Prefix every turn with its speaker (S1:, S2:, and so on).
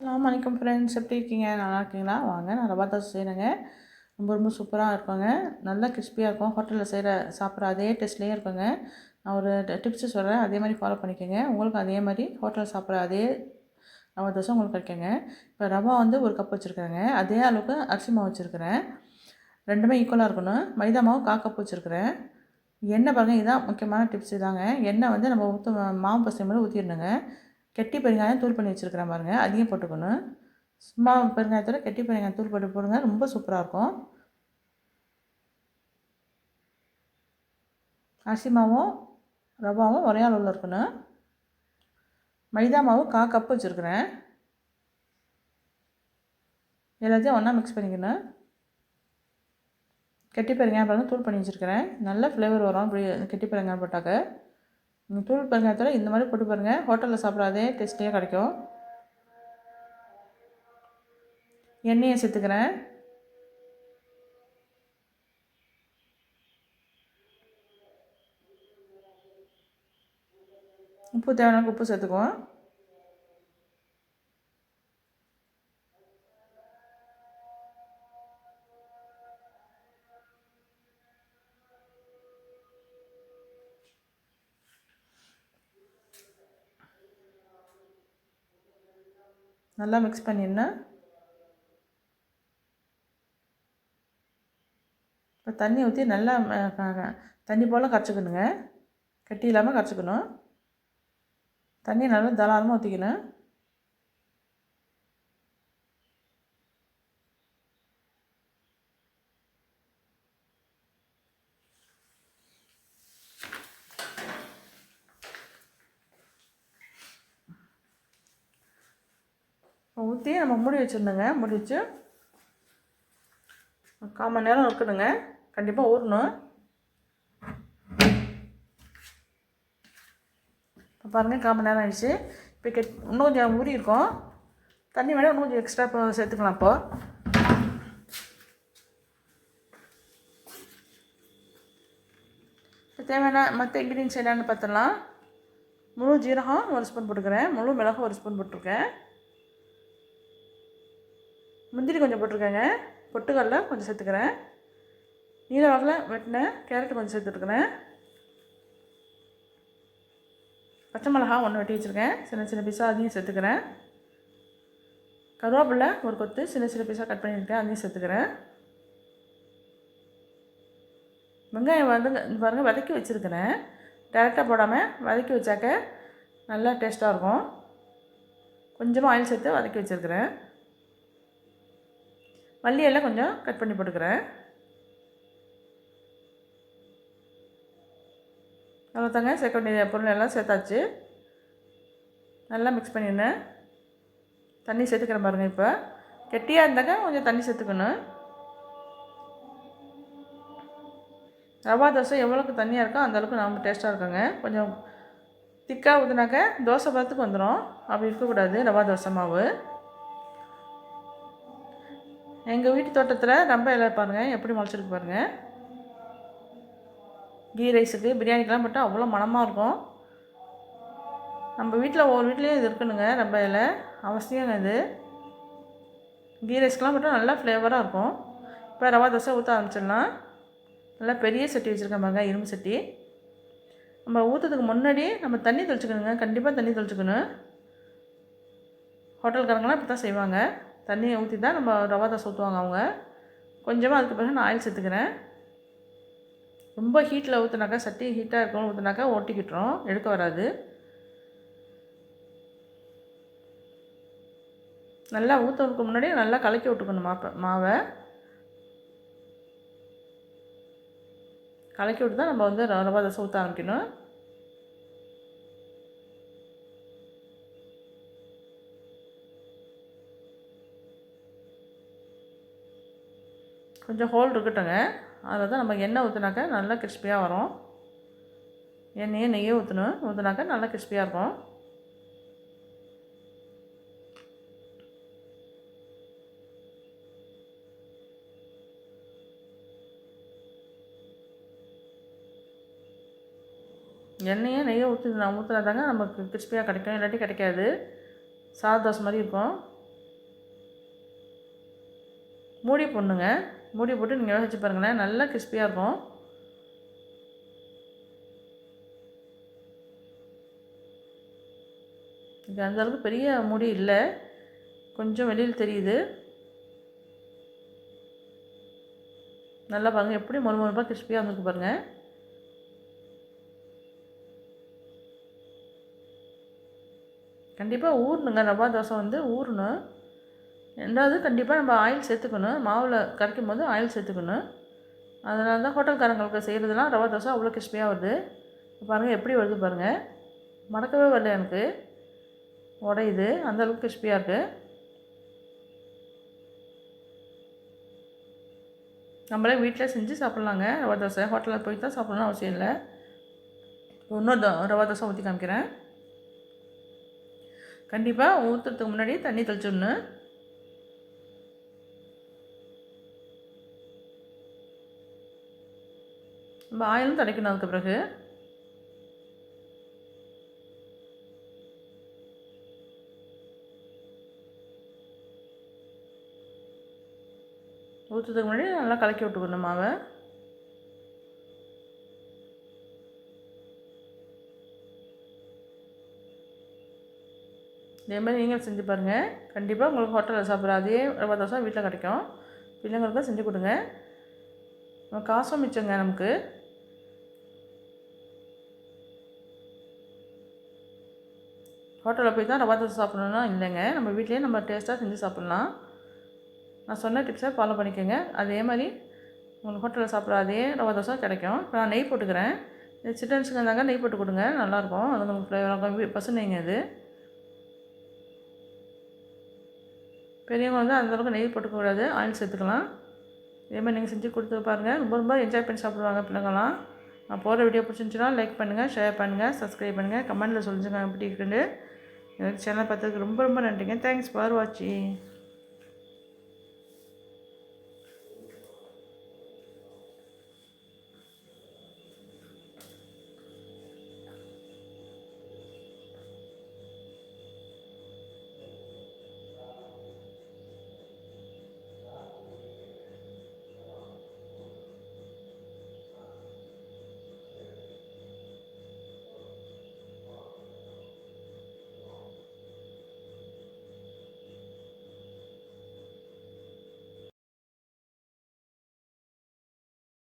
S1: அஸ்ஸலாமு வணக்கம் ஃப்ரெண்ட்ஸ் எப்படி இருக்கீங்க? நல்லா இருக்கீங்களா? வாங்க நான் ரவா தோசை செய்கிறேங்க ரொம்ப ரொம்ப சூப்பராக இருக்குங்க. நல்லா கிறிஸ்பியாக இருக்கும். ஹோட்டலில் செய்கிற சாப்பிட்ற அதே டேஸ்ட்லேயே இருக்குங்க. நான் ஒரு டிப்ஸு சொல்கிறேன் அதே மாதிரி ஃபாலோ பண்ணிக்கோங்க. உங்களுக்கு அதே மாதிரி ஹோட்டலில் சாப்பிட்ற அதே ரவா தோசை உங்களுக்கு கிடைக்குங்க. இப்போ ரவா வந்து ஒரு கப் வச்சுருக்குறேங்க. அதே அளவுக்கு அரிசி மாவு வச்சுருக்கிறேன். ரெண்டுமே ஈக்குவலாக இருக்கணும். மைதா மாவு கா கப் வச்சுருக்கிறேன். எண்ணெய் பாருங்கள் இதுதான் முக்கியமான டிப்ஸ் இதாங்க. எண்ணெய் வந்து நம்ம ஊற்று மாவு பசங்க மாதிரி ஊற்றிடணுங்க கெட்டி பெருங்காயம் தூள் பண்ணி வச்சுருக்கிறேன் பாருங்கள் அதையும் போட்டுக்கணும் சும்மா பெருங்காயத்தோட கெட்டி பெருங்காயம் தூள் போட்டு போடுங்க. ரொம்ப சூப்பராக இருக்கும். அரிசி மாவும் ரவாவும் ஒரே அளவில் இருக்கணும். மைதா மாவு கா கப் வச்சுருக்கிறேன். எல்லாத்தையும் ஒன்றா மிக்ஸ் பண்ணிக்கணும். கெட்டி பெருங்காயம் பாருங்கள் தூள் பண்ணி வச்சுருக்கிறேன். நல்ல ஃப்ளேவர் வரும். இப்படி கெட்டி பெருங்காயம் போட்டாக்க. தூள் பெருங்காயத்தோட இந்த மாதிரி போட்டு பாருங்கள் ஹோட்டலில் சாப்பிடாதே டேஸ்டியாக கிடைக்கும். எண்ணெயை சேர்த்துக்கிறேன். உப்பு தேவையான உப்பு சேர்த்துக்குவோம். நல்லா மிக்ஸ் பண்ணிடணும் இப்போ தண்ணி ஊற்றி நல்லா தண்ணி போல் கரைச்சிக்கணுங்க. கட்டி இல்லாமல் கரைச்சிக்கணும். தண்ணி நல்லா தாராளமாக ஊற்றிக்கணும் ஊற்றி நம்ம மூடி வச்சுருந்தோங்க மூடி வச்சு கால் மணி நேரம் இருக்கணுங்க. கண்டிப்பாக ஊறணும். இப்போ பாருங்கள் கால் மணி நேரம் ஆயிடுச்சு. இப்போ கெட் இன்னும் கொஞ்சம் ஊறி இருக்கும். தண்ணி வேணால் இன்னும் கொஞ்சம் எக்ஸ்ட்ரா இப்போ சேர்த்துக்கலாம் இப்போ. இப்போ தேவையான மற்ற இன்க்ரீடியன்ஸ் என்னென்னு பார்த்துடலாம் முழு ஜீரகம் ஒரு ஸ்பூன் போட்டுக்கிறேன். முழு மிளகு ஒரு ஸ்பூன் போட்டிருக்கேன். முந்திரி கொஞ்சம் போட்டிருக்கேங்க. பொட்டுக்கடல கொஞ்சம் சேர்த்துக்கிறேன். நீல வாக்கில் வெட்டினேன் கேரட் கொஞ்சம் சேர்த்துருக்குறேன் பச்சை மிளகா ஒன்று வெட்டி வச்சுருக்கேன். சின்ன சின்ன பீஸாக அதையும் சேர்த்துக்கிறேன். கருவேப்பிலை ஒரு கொத்து சின்ன சின்ன பீஸாக கட் பண்ணியிருக்கேன். அதையும் சேர்த்துக்கிறேன். வெங்காயம் வந்து பாருங்கள் வதக்கி வச்சுருக்கிறேன். டேரெக்டாக போடாமல் வதக்கி வச்சாக்க நல்லா டேஸ்ட்டாக இருக்கும். கொஞ்சமாக ஆயில் சேர்த்து வதக்கி வச்சுருக்கிறேன். மல்லி எல்லாம் கொஞ்சம் கட் பண்ணி போட்டுக்கிறேன். அவ்வளோதாங்க சேர்க்க வேண்டிய பொருள் எல்லாம் சேர்த்தாச்சு. நல்லா மிக்ஸ் பண்ணிடுனேன் தண்ணி சேர்த்துக்கிறேன் பாருங்கள் இப்போ. கெட்டியாக இருந்தாக்க கொஞ்சம் தண்ணி சேர்த்துக்கணும். ரவா தோசை எவ்வளோக்கு தண்ணியாக இருக்கோ அந்தளவுக்கு நம்ம டேஸ்ட்டாக இருக்குங்க. கொஞ்சம் திக்காக ஊற்றினாக்க தோசை பதத்துக்கு வந்துடும் அப்படி இருக்கக்கூடாது ரவா தோசை மாவு. எங்கள் வீட்டு தோட்டத்தில் ரொம்ப இலை பாருங்கள் எப்படி முளைச்சிருக்கு பாருங்கள் கீ ரைஸுக்கு பிரியாணிக்கெலாம் போட்டால் அவ்வளோ மனமாக இருக்கும். நம்ம வீட்டில் ஒவ்வொரு வீட்லேயும் இது இருக்கணுங்க ரொம்ப இலை. அவசியங்க இது. கீ ரைஸ்க்கெலாம் போட்டால் நல்லா ஃப்ளேவராக இருக்கும். இப்போ ரவா தோசை ஊற்ற ஆரம்பிச்சிடலாம். நல்லா பெரிய சட்டி வச்சுருக்கேன் பாருங்க இரும்பு சட்டி. நம்ம ஊற்றுறதுக்கு முன்னாடி நம்ம தண்ணி தெளிச்சுக்கணுங்க கண்டிப்பாக தண்ணி தெளிச்சுக்கணும். ஹோட்டல்காரங்களாம் இப்படி தான் செய்வாங்க. தண்ணியை ஊற்றி தான் நம்ம ரவா தான் ஊற்றுவாங்க அவங்க. கொஞ்சமாக அதுக்கு பிறகு நான் ஆயில் சேர்த்துக்கிறேன். ரொம்ப ஹீட்டில் ஊற்றுனாக்கா சட்டி ஹீட்டாக இருக்கணும் ஊற்றுனாக்கா ஒட்டிக்கிட்டுரும் எடுக்க வராது. நல்லா ஊற்றுறதுக்கு முன்னாடி நல்லா கலக்கி விட்டுக்கணும் மாப்பை மாவை. கலக்கி விட்டு தான் நம்ம வந்து ரவா தோசை ஊற்ற ஆரம்பிக்கணும். கொஞ்சம் ஹோல் இருக்கட்டுங்க. அதில் தான் நம்ம எண்ணெய் ஊற்றுனாக்கா நல்லா கிறிஸ்பியாக வரும். எண்ணெயை நெய்யே ஊற்றணும் ஊற்றுனாக்கா நல்லா கிறிஸ்பியாக இருக்கும். எண்ணெயே நெய்யை ஊற்றி நான் ஊற்றினா தாங்க நமக்கு கிறிஸ்பியாக கிடைக்கும். இல்லாட்டி கிடைக்காது. சாத தோசை மாதிரி இருக்கும். மூடி போடணுங்க. மூடி போட்டு நீங்கள் வச்சு பாருங்களேன். நல்லா கிறிஸ்பியாக இருக்கும். இது அந்தளவுக்கு பெரிய மூடி இல்லை. கொஞ்சம் வெளியில் தெரியுது. நல்லா பாருங்கள் எப்படி மொறு மொறுப்பாக கிறிஸ்பியாக வந்துருக்கு பாருங்கள் கண்டிப்பாக ஊறணுங்க. ரவா தோசை வந்து ஊறணும். ரெண்டாவது கண்டிப்பாக நம்ம ஆயில் சேர்த்துக்கணும். மாவில் கரைக்கும் போது ஆயில் சேர்த்துக்கணும். அதனால தான் ஹோட்டல்காரங்களுக்கு செய்கிறதுலாம் ரவா தோசை அவ்வளோ கிறிஸ்பியாக வருது. பாருங்கள் எப்படி வருது பாருங்கள் மடக்கவே வரல எனக்கு? உடையுது அந்தளவுக்கு கிறிஸ்பியாக இருக்குது நம்மளே வீட்டில் செஞ்சு சாப்பிட்லாங்க ரவா தோசை. ஹோட்டலில் போய் தான் சாப்பிட்ணும்னு அவசியம் இல்லை. இன்னொரு ரவா தோசை ஊற்றி காமிக்கிறேன். கண்டிப்பாக ஊற்றுறதுக்கு முன்னாடி தண்ணி தெளிச்சிடணும். நம்ம ஆயிலும் தடைக்கணும் அதுக்கு பிறகு. ஊற்றுறதுக்கு முன்னாடி நல்லா கலக்கி விட்டுக்கணும் மாவை. இதே மாதிரி நீங்கள் செஞ்சு பாருங்கள் கண்டிப்பாக உங்களுக்கு ஹோட்டலில் சாப்பிட்ற அதே ரவா தோசை வீட்டில் கிடைக்கும். பிள்ளைங்களுக்கும் செஞ்சு கொடுங்க. காசும் மிச்சங்க நமக்கு. ஹோட்டலில் போய் தான் ரவா தோசை சாப்பிட்ணுன்னா இல்லைங்க. நம்ம வீட்லேயே நம்ம டேஸ்ட்டாக செஞ்சு சாப்பிட்லாம். நான் சொன்ன டிப்ஸை ஃபாலோ பண்ணிக்கோங்க. அதே மாதிரி உங்களுக்கு ஹோட்டலில் சாப்பிட்ற அதே ரவா தோசை கிடைக்கும். இப்போ நான் நெய் போட்டுக்கிறேன். சிக்கன்ஸுக்கு இருந்தாங்க நெய் போட்டு கொடுங்க. நல்லாயிருக்கும். அது உங்களுக்கு ஃப்ளேவராக பசு நெய்ங்க அது பெரியவங்க வந்து அந்தளவுக்கு நெய் போட்டுக்கூடாது ஆயில் சேர்த்துக்கலாம். இதேமாதிரி நீங்கள் செஞ்சு கொடுத்து பாருங்கள் ரொம்ப ரொம்ப என்ஜாய் பண்ணி சாப்பிடுவாங்க பிள்ளைங்களாம் நான் போகிற வீடியோ பிடிச்சிருந்துச்சுன்னா லைக் பண்ணுங்கள் ஷேர் பண்ணுங்கள் சப்ஸ்கிரைப் பண்ணுங்கள் கமெண்ட்டில் சொல்லுங்கள் எப்படி இருக்குன்னு எனக்கு சேனல் பார்த்ததுக்கு ரொம்ப ரொம்ப நன்றிங்க. தேங்க்ஸ் ஃபார் வாட்சிங்